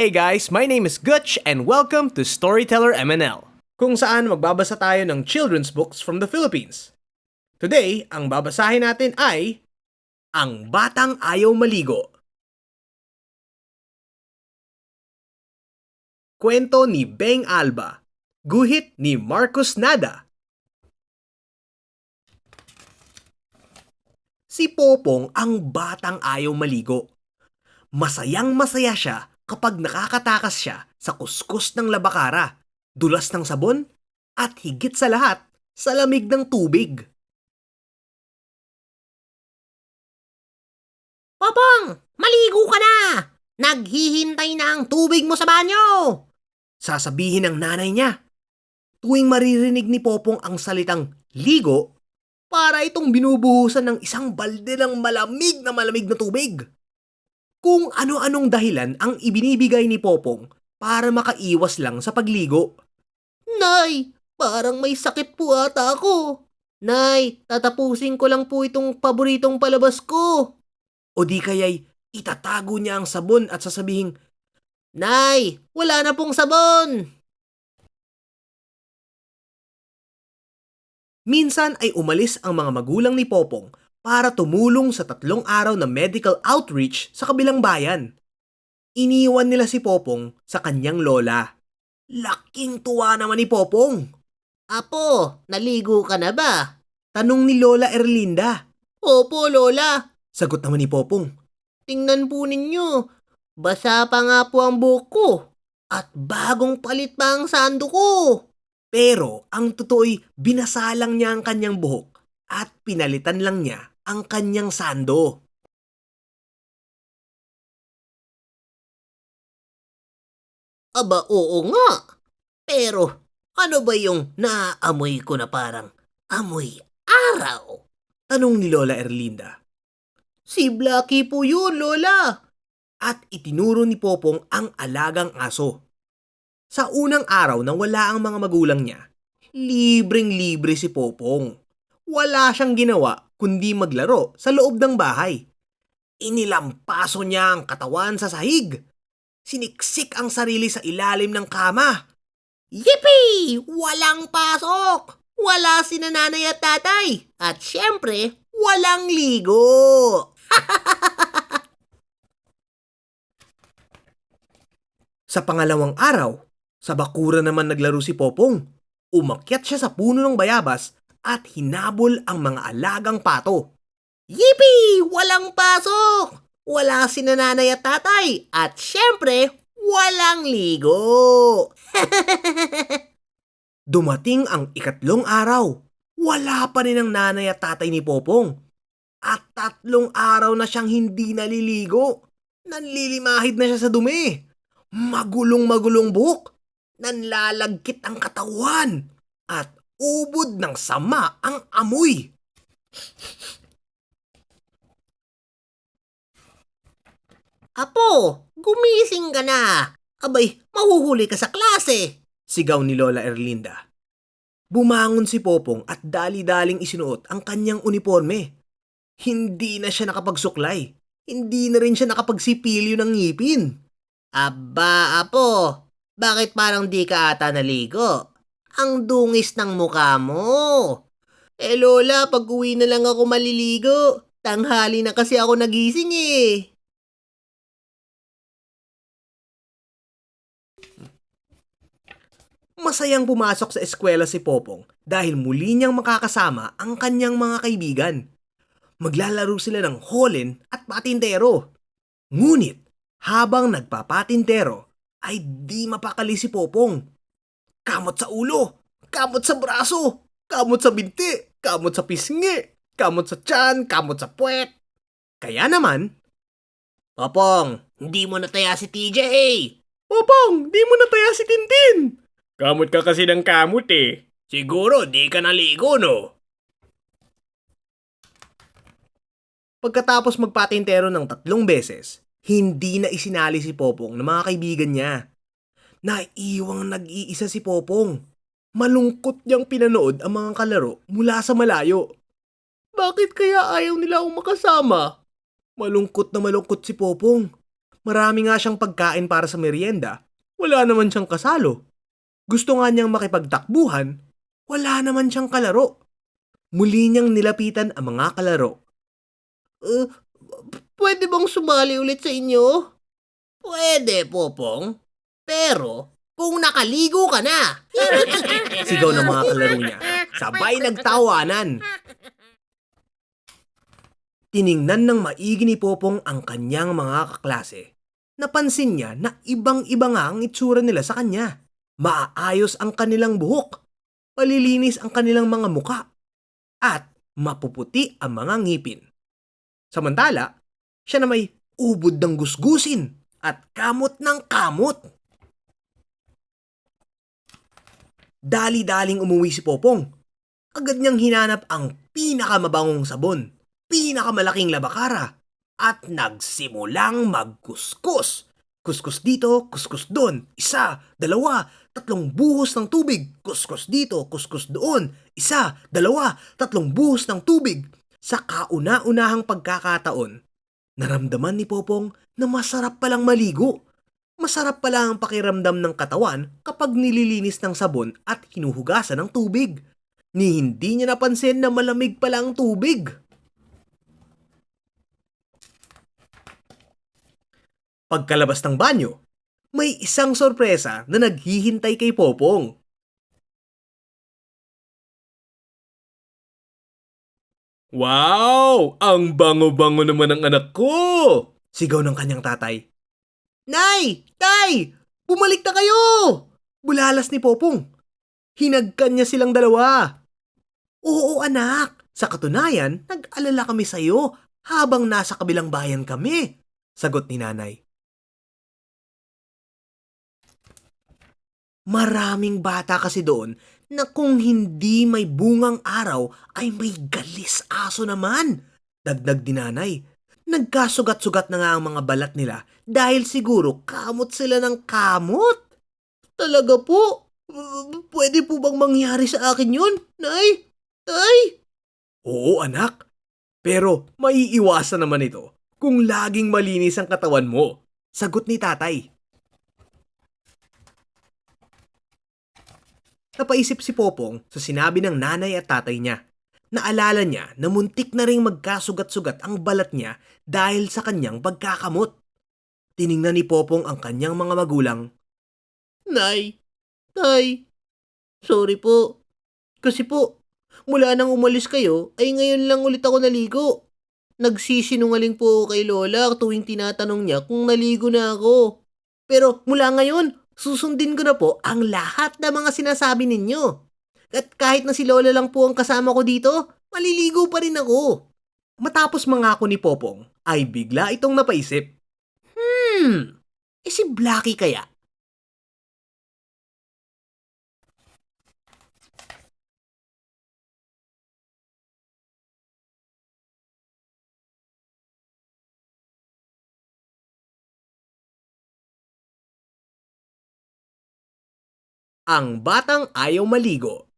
Hey guys, my name is Gutch and welcome to Storyteller MNL, kung saan magbabasa tayo ng children's books from the Philippines. Today, ang babasahin natin ay Ang Batang Ayaw Maligo. Kwento ni Beng Alba. Guhit ni Marcos Nada. Si Popong ang batang ayaw maligo. Masayang masaya siya kapag nakakatakas siya sa kuskus ng labakara, dulas ng sabon, at higit sa lahat, sa lamig ng tubig. Popong, maligo ka na! Naghihintay na ang tubig mo sa banyo! Sasabihin ng nanay niya. Tuwing maririnig ni Popong ang salitang ligo, para itong binubuhusan ng isang balde ng malamig na malamig na tubig. Kung ano-anong dahilan ang ibinibigay ni Popong para makaiwas lang sa pagligo. Nay, parang may sakit po ata ako. Nay, tatapusin ko lang po itong paboritong palabas ko. O di kaya'y itatago niya ang sabon at sasabihing, Nay, wala na pong sabon. Minsan ay umalis ang mga magulang ni Popong para tumulong sa tatlong araw na medical outreach sa kabilang bayan. Iniwan nila si Popong sa kanyang lola. Laking tuwa naman ni Popong. Apo, naligo ka na ba? Tanong ni Lola Erlinda. Opo, Lola. Sagot naman ni Popong. Tingnan po ninyo. Basa pa nga po ang buhok ko. At bagong palit pa ang sando ko. Pero ang totoo'y binasalang niya ang kanyang buhok at pinalitan lang niya ang kanyang sando. Aba, oo nga. Pero, ano ba yung naaamoy ko na parang amoy araw? Tanong ni Lola Erlinda. Si Blackie po yun, Lola. At itinuro ni Popong ang alagang aso. Sa unang araw nang wala ang mga magulang niya, libreng-libre si Popong. Wala siyang ginawa kundi maglaro sa loob ng bahay. Inilampaso niya ang katawan sa sahig. Siniksik ang sarili sa ilalim ng kama. Yippee! Walang pasok! Wala si nanay at tatay. At syempre, walang ligo. Sa pangalawang araw, sa bakura naman naglaro si Popong. Umakyat siya sa puno ng bayabas at hinabol ang mga alagang pato. Yippee! Walang pasok! Wala si nanay at tatay. At syempre, walang ligo. Dumating ang ikatlong araw. Wala pa rin ang nanay at tatay ni Popong. At tatlong araw na siyang hindi naliligo. Nanlilimahid na siya sa dumi. Magulong magulong buhok. Nanlalagkit ang katawan. At ubod ng sama ang amoy. Apo, gumising ka na. Abay, mahuhuli ka sa klase. Sigaw ni Lola Erlinda. Bumangon si Popong at dali-daling isinuot ang kanyang uniforme. Hindi na siya nakapagsuklay. Hindi na rin siya nakapagsipilyo ng ngipin. Aba, apo, bakit parang di ka ata naligo? Ang dungis ng mukha mo. Eh lola, pag uwi na lang ako maliligo. Tanghali na kasi ako nagising eh. Masayang pumasok sa eskwela si Popong dahil muli niyang makakasama ang kanyang mga kaibigan. Maglalaro sila ng holen at patintero. Ngunit, habang nagpapatintero, ay di mapakali si Popong. Kamot sa ulo, kamot sa braso, kamot sa binti, kamot sa pisngi, kamot sa tiyan, kamot sa puwet. Kaya naman, Popong, hindi mo nataya si TJ. Popong, di mo nataya si Tintin. Kamot ka kasi ng kamot eh. Siguro di ka naligo no? Pagkatapos magpatintero ng tatlong beses, hindi na isinali si Popong ng mga kaibigan niya. Naiiwang nag-iisa si Popong. Malungkot niyang pinanood ang mga kalaro mula sa malayo. Bakit kaya ayaw nila akong makasama? Malungkot na malungkot si Popong. Marami nga siyang pagkain para sa merienda. Wala naman siyang kasalo. Gusto nga niyang makipagtakbuhan. Wala naman siyang kalaro. Muli niyang nilapitan ang mga kalaro. Uh, pwede bang sumali ulit sa inyo? Pwede, Popong. Pero, kung nakaligo ka na. Sigaw ng mga kalaro niya. Sabay nagtawanan. Tiningnan ng maigi ni Popong ang kanyang mga kaklase. Napansin niya na ibang-iba nga ang itsura nila sa kanya. Maayos ang kanilang buhok. Palilinis ang kanilang mga muka. At mapuputi ang mga ngipin. Samantala, siya na may ubod ng gusgusin at kamot ng kamot. Dali-daling umuwi si Popong. Agad niyang hinanap ang pinakamabangong sabon, pinakamalaking labakara, at nagsimulang magkuskus. Kuskus dito, kuskus doon. Isa, dalawa, tatlong buhos ng tubig. Kuskus dito, kuskus doon. Isa, dalawa, tatlong buhos ng tubig. Sa kauna-unahang pagkakataon, naramdaman ni Popong na masarap palang maligo. Masarap pala ang pakiramdam ng katawan kapag nililinis ng sabon at hinuhugasan ng tubig. Ni hindi niya napansin na malamig pala ang tubig. Pagkalabas ng banyo, may isang sorpresa na naghihintay kay Popong. Wow! Ang bango-bango naman ng anak ko! Sigaw ng kanyang tatay. Nay! Tay! Bumalik na kayo! Bulalas ni Popong. Hinagkan niya silang dalawa. Oo anak, sa katunayan, nag-alala kami sa iyo habang nasa kabilang bayan kami. Sagot ni nanay. Maraming bata kasi doon na kung hindi may bungang araw ay may galis aso naman. Dagdag din nanay. Nagkasugat-sugat na nga ang mga balat nila dahil siguro kamot sila ng kamot. Talaga po? Pwede po bang mangyari sa akin yun, Nay? Tay? Oo, anak. Pero maiiwasan naman ito kung laging malinis ang katawan mo. Sagot ni tatay. Napaisip si Popong sa sinabi ng nanay at tatay niya. Naalala niya na muntik na ring magkasugat-sugat ang balat niya dahil sa kanyang pagkakamot. Tiningnan ni Popong ang kanyang mga magulang. Nay, Tay, sorry po. Kasi po, mula nang umalis kayo, ay ngayon lang ulit ako naligo. Nagsisinungaling po kay Lola tuwing tinatanong niya kung naligo na ako. Pero mula ngayon, susundin ko na po ang lahat ng mga sinasabi ninyo. At kahit na si Lola lang po ang kasama ko dito, maliligo pa rin ako. Matapos mangako ni Popong, ay bigla itong napaisip. Hmm, eh si Blackie kaya? Ang batang ayaw maligo.